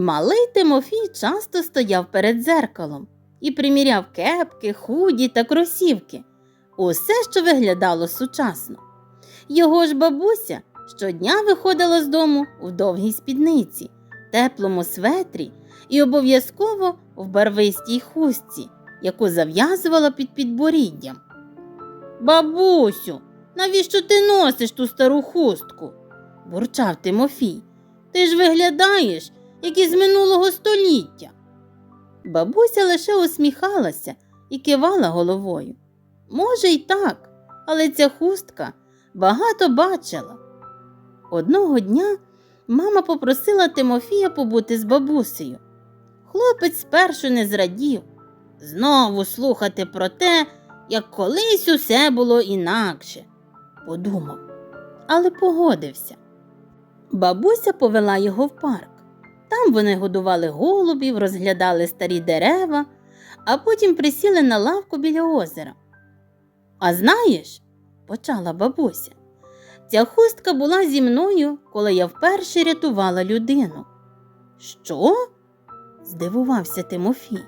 Малий Тимофій часто стояв перед дзеркалом і приміряв кепки, худі та кросівки, усе, що виглядало сучасно. Його ж бабуся щодня виходила з дому в довгій спідниці, теплому светрі і обов'язково в барвистій хустці, яку зав'язувала під підборіддям. Бабусю, навіщо ти носиш ту стару хустку? бурчав Тимофій. Ти ж виглядаєш, як із минулого століття. Бабуся лише усміхалася і кивала головою. Може, й так, але ця хустка багато бачила. Одного дня мама попросила Тимофія побути з бабусею. Хлопець спершу не зрадів, знову слухати про те, як колись усе було інакше, подумав, але погодився. Бабуся повела його в парк. Там вони годували голубів, розглядали старі дерева, а потім присіли на лавку біля озера. А знаєш, почала бабуся, ця хустка була зі мною, коли я вперше рятувала людину. Що? здивувався Тимофій.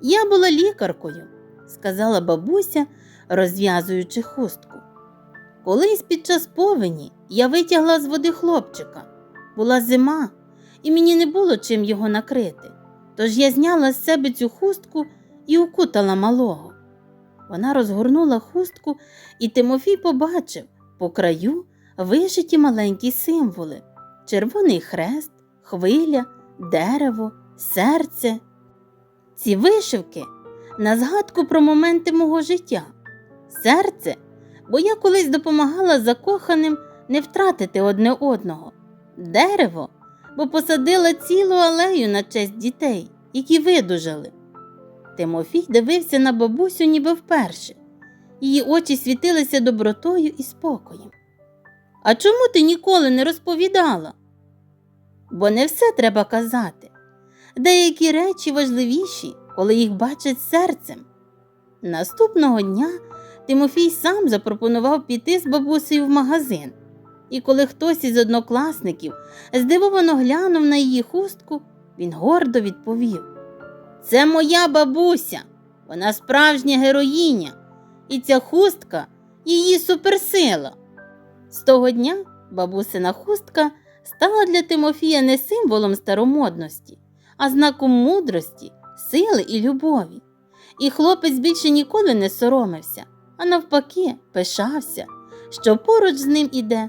Я була лікаркою, сказала бабуся, розв'язуючи хустку. Колись під час повені я витягла з води хлопчика. Була зима, і мені не було чим його накрити. Тож я зняла з себе цю хустку і укутала малого. Вона розгорнула хустку, і Тимофій побачив по краю вишиті маленькі символи: червоний хрест, хвиля, дерево, серце. Ці вишивки на згадку про моменти мого життя. Серце, бо я колись допомагала закоханим не втратити одне одного. Дерево, бо посадила цілу алею на честь дітей, які видужали. Тимофій дивився на бабусю ніби вперше. Її очі світилися добротою і спокоєм. А чому ти ніколи не розповідала? Бо не все треба казати. Деякі речі важливіші, коли їх бачать серцем. Наступного дня Тимофій сам запропонував піти з бабусею в магазин. І коли хтось із однокласників здивовано глянув на її хустку, він гордо відповів: Це моя бабуся, вона справжня героїня, і ця хустка її суперсила. З того дня бабусина хустка стала для Тимофія не символом старомодності, а знаком мудрості, сили і любові. І хлопець більше ніколи не соромився, а навпаки, пишався, що поруч з ним іде